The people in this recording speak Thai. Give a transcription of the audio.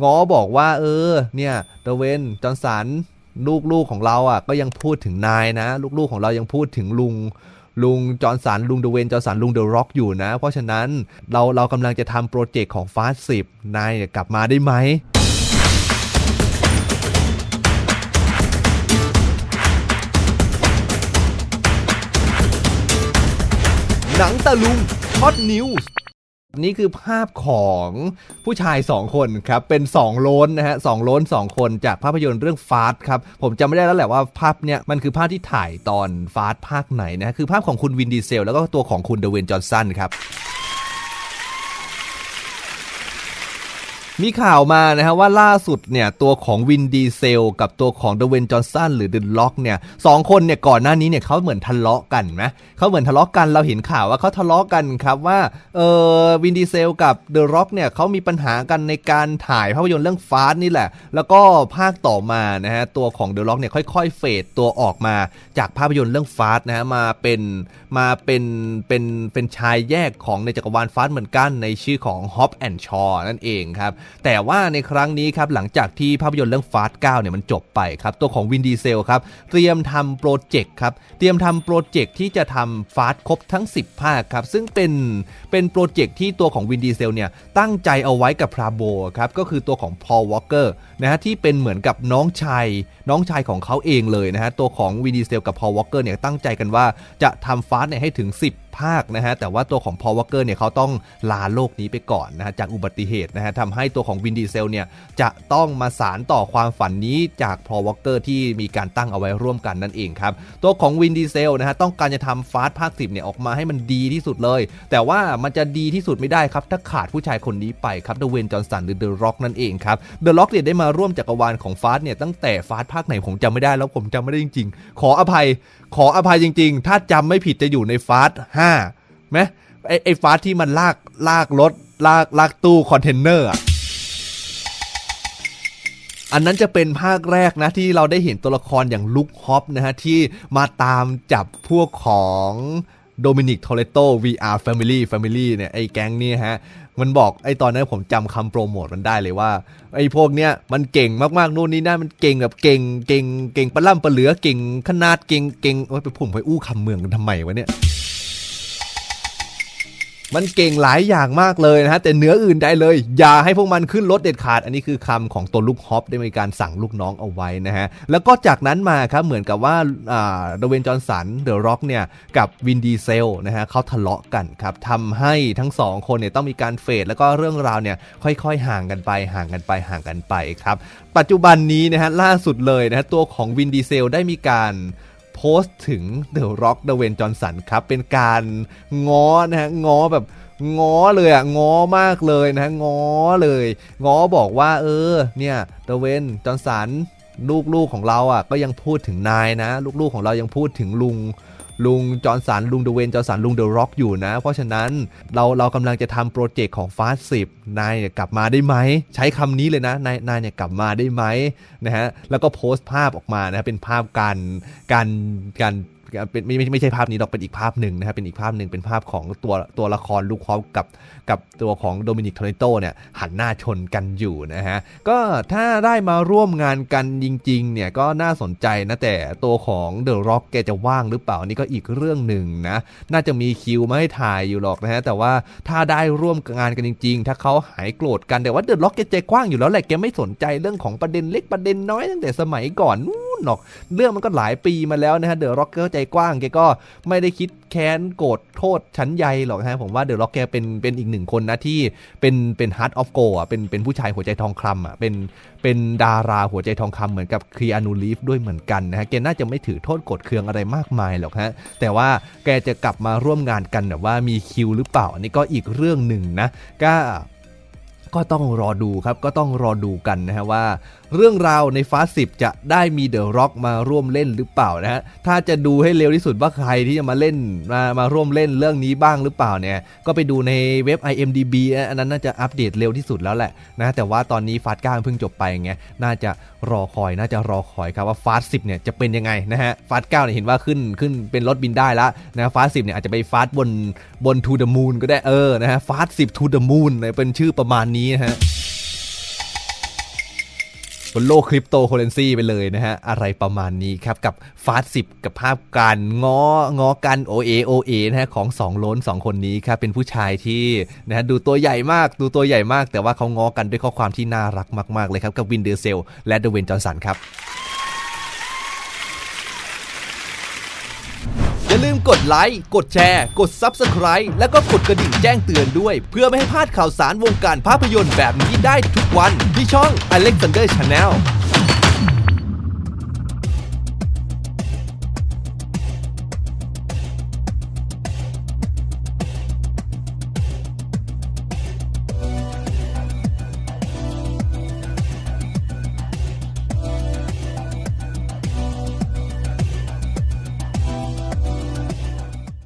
ง้อบอกว่า เออ เนี่ยเดเวนจอห์นสันลูกๆของเราอะ ก็ยังพูดถึงนายนะ ลูกๆของเรายังพูดถึงลุงลุงจอห์นสันลุงเดเวนจอห์นสันลุงเดอะร็อกอยู่นะ เพราะฉะนั้นเราเรากำลังจะทำโปรเจกต์ของฟาสสิบนายเนี่ยกลับมาได้ไหมหนังตะลุงฮอตนิวส์ นี่คือภาพของผู้ชาย 2 คนครับ เป็น 2 โลนนะฮะสองโลน2 คนจากภาพยนตร์เรื่องฟาสครับ ผมจำไม่ได้แล้วแหละว่าภาพเนี่ยมันคือภาพที่ถ่ายตอนฟาสภาคไหนนะฮะคือภาพของคุณวินดีเซล แล้วก็ตัวของคุณเดเวนจอห์นสันครับ มีข่าวมานะฮะว่าล่าสุดเนี่ยตัวของวินดีเซลกับตัวของเดเวนจอห์นสันหรือเดนล็อกเนี่ยสองคนเนี่ยก่อนหน้านี้เนี่ยเขาเหมือนทะเลาะกันไหมเขาเหมือนทะเลาะกันเราเห็นข่าวว่าเขาทะเลาะกันครับว่าเออวินดีเซลกับเดอะร็อกเนี่ยเขามีปัญหากันในการถ่ายภาพยนตร์เรื่องฟาสนี่แหละ แล้วก็ภาคต่อมานะฮะตัวของเดอะร็อกเนี่ยค่อยๆ เฟดตัวออกมาจากภาพยนตร์เรื่องฟาสนะฮะมาเป็นมาเป็นเป็นเป็นชายแยกของในจักรวาลฟาสเหมือนกันในชื่อของฮอปแอนชอนั่นเองครับแต่ว่าในครั้งนี้ครับหลังจากที่ภาพยนตร์เรื่องฟาส9เนี่ยมันจบไปครับตัวของวินดีเซลครับเตรียมทำโปรเจกต์ครับเตรียมทำโปรเจกต์ที่จะทำฟาสครบทั้ง 10 ภาคครับซึ่งเป็นเป็นโปรเจกต์ที่ตัวของวินดีเซลเนี่ยตั้งใจเอาไว้กับพราโบครับก็คือตัวของพอลวอลเกอร์นะฮะที่เป็นเหมือนกับน้องชายน้องชายของเขาเองเลยนะฮะตัวของวินดีเซลกับพอลวอลเกอร์เนี่ยตั้งใจกันว่าจะทำฟาสเนี่ยให้ถึง 10 ภาคนะฮะแต่ว่าตัวของพอวเกอร์เนี่ยเขาต้องลาโลกนี้ไปก่อนนะฮะจากอุบัติเหตุนะฮะทำให้ตัวของวินดีเซลเนี่ยจะต้องมาสารต่อความฝันนี้จากพอวเกอร์ที่มีการตั้งเอาไว้ร่วมกันนั่นเองครับตัวของวินดีเซลนะฮะต้องการจะทำฟาสภาค10เนี่ยออกมาให้มันดีที่สุดเลย แต่ว่ามันจะดีที่สุดไม่ได้ครับถ้าขาดผู้ชายคนนี้ไปครับเดเวนจอห์นสันหรือเดอะร็อกนั่นเองครับเดอะร็อกเนี่ยได้มาร่วมจักรวาลของฟาสเนี่ยตั้งแต่ฟาสภาคไหนผมจำไม่ได้แล้วผมจำไม่ได้จริง ๆ ขออภัย ขออภัยจริง ๆ ถ้าจำไม่ผิดจะอยู่ในฟาส5ไหมไอไอฟาสที่มันลากลากรถลากลากตู้คอนเทนเนอร์อะอันนั้นจะเป็นภาคแรกนะที่เราได้เห็นตัวละครอย่างลุคฮอปนะฮะ ที่มาตามจับพวกของโดมินิก โทเลโต VR Family Family เนี่ย ไอ้แก๊งนี่ฮะ มันบอกไอ้ตอนนั้นผมจำคำโปรโมทมันได้เลยว่า ไอ้พวกเนี้ยมันเก่งมากๆ นู่นนี่นั่นมันเก่งแบบเก่งเก่งเก่งปะล่ำปะเหลือเก่งขนาดเก่งเก่งโอ้ยไปผมไปอู้คำเมืองกันทำไมวะเนี่ย มันเก่งหลายอย่างมากเลยนะฮะแต่เหนืออื่นใดเลย อย่าให้พวกมันขึ้นรถเด็ดขาด อันนี้คือคำของตัวลูกฮอปได้มีการสั่งลูกน้องเอาไว้นะฮะแล้วก็จากนั้นมาครับเหมือนกับว่าอ่าเดเวนจอห์นสันเดอะร็อกเนี่ยกับวินดีเซลนะฮะเขาทะเลาะกันครับทำให้ทั้งสองคนเนี่ยต้องมีการเฟดแล้วก็เรื่องราวเนี่ยค่อยๆ ห่างกันไปห่างกันไปห่างกันไปครับปัจจุบันนี้นะฮะล่าสุดเลยนะฮะตัวของวินดีเซลได้มีการ โพสต์ถึงเดอะร็อกเดเวนจอห์นสันครับ เป็นการง้อนะฮะง้อแบบง้อเลยอะง้อมากเลยนะฮะง้อเลยง้อบอกว่าเออเนี่ยเดเวนจอห์นสันลูกๆของเราอะก็ยังพูดถึงนายนะ ลูกๆของเรายังพูดถึงลุง ลุงจอร์นสันลุงเดเวนจอร์นสันลุงเดอะร็อกอยู่นะ เพราะฉะนั้นเราเรากำลังจะทำโปรเจกต์ของฟาสสิบนายเนี่ยกลับมาได้ไหม ใช้คำนี้เลยนะ นายนายเนี่ยกลับมาได้ไหมนะฮะแล้วก็โพสต์ภาพออกมานะเป็นภาพการการการ เป็นไม่ไม่ไม่ใช่ภาพนี้หรอกเป็นอีกภาพหนึ่งนะครับเป็นอีกภาพหนึ่งเป็นภาพของตัวตัวละครลูกคอปกับกับตัวของโดมินิกโทเรโตเนี่ยหันหน้าชนกันอยู่นะฮะก็ถ้าได้มาร่วมงานกันจริงๆเนี่ยก็น่าสนใจนะแต่ตัวของเดอะร็อกแกจะว่างหรือเปล่านี่ก็อีกเรื่องหนึ่งนะน่าจะมีคิวมาให้ถ่ายอยู่หรอกนะฮะแต่ว่าถ้าได้ร่วมงานกันจริง ๆ ถ้าเขาหายโกรธกันแต่ว่าเดอะร็อกแกใจกว้างอยู่แล้วแหละแกไม่สนใจเรื่องของประเด็นเล็กประเด็นน้อยตั้งแต่สมัยก่อนนู่น หรอก เรื่องมันก็หลายปีมาแล้วนะฮะเดอะร็อกเกอร์ใจกว้างแกก็ไม่ได้คิดแค้นโกรธโทษชั้นใยหรอกนะฮะผมว่าเดอะร็อกแกเป็นเป็นอีกหนึ่งคนนะที่เป็นเป็นฮาร์ดออฟโกอะเป็นเป็นผู้ชายหัวใจทองคำอะเป็นเป็นดาราหัวใจทองคำเหมือนกับครีอานูลีฟด้วยเหมือนกันนะฮะแกน่าจะไม่ถือโทษโกรธเคืองอะไรมากมายหรอกฮะแต่ว่าแกจะกลับมาร่วมงานกันแบบว่ามีคิวหรือเปล่าอันนี้ก็อีกเรื่องหนึ่งนะก็ก็ต้องรอดูครับก็ต้องรอดูกันนะฮะว่า เรื่องราวในฟาสสิบจะได้มีเดอะร็อกมาร่วมเล่นหรือเปล่านะฮะถ้าจะดูให้เร็วที่สุดว่าใครที่จะมาเล่นมามาร่วมเล่นเรื่องนี้บ้างหรือเปล่าเนี่ยก็ไปดูในเว็บ IMDB อันนั้นน่าจะอัปเดตเร็วที่สุดแล้วแหละนะแต่ว่าตอนนี้ฟาสก้าเพิ่งจบไปไงน่าจะรอคอยน่าจะรอคอยครับว่าฟาสสิบเนี่ยจะเป็นยังไงนะฮะฟาสเก้าเนี่ยเห็นว่าขึ้นขึ้นเป็นรถบินได้แล้วนะฟาสสิบเนี่ยอาจจะไปฟาสบนบนทูเดอะมูนก็ได้เออนะฮะฟาสสิบทูเดอะมูนเป็นชื่อประมาณนี้นะฮะ บนโลกคริปโตเคอเรนซีไปเลยนะฮะ อะไรประมาณนี้ครับ กับฟาสสิบกับภาพการง้องอกันโอเอโอเอนะฮะ ของสองล้นสองคนนี้ครับ เป็นผู้ชายที่นะฮะดูตัวใหญ่มากดูตัวใหญ่มาก แต่ว่าเขาง้อกันด้วยข้อความที่น่ารักมาก ๆ เลยครับ กับวินเดอร์เซล และเดเวนจอห์นสันครับ อย่าลืมกดไลค์ กดแชร์ กด Subscribe แล้วก็กดกระดิ่งแจ้งเตือนด้วย เพื่อไม่ให้พลาดข่าวสารวงการภาพยนตร์แบบนี้ได้ทุกวันที่ช่อง Alexander Channel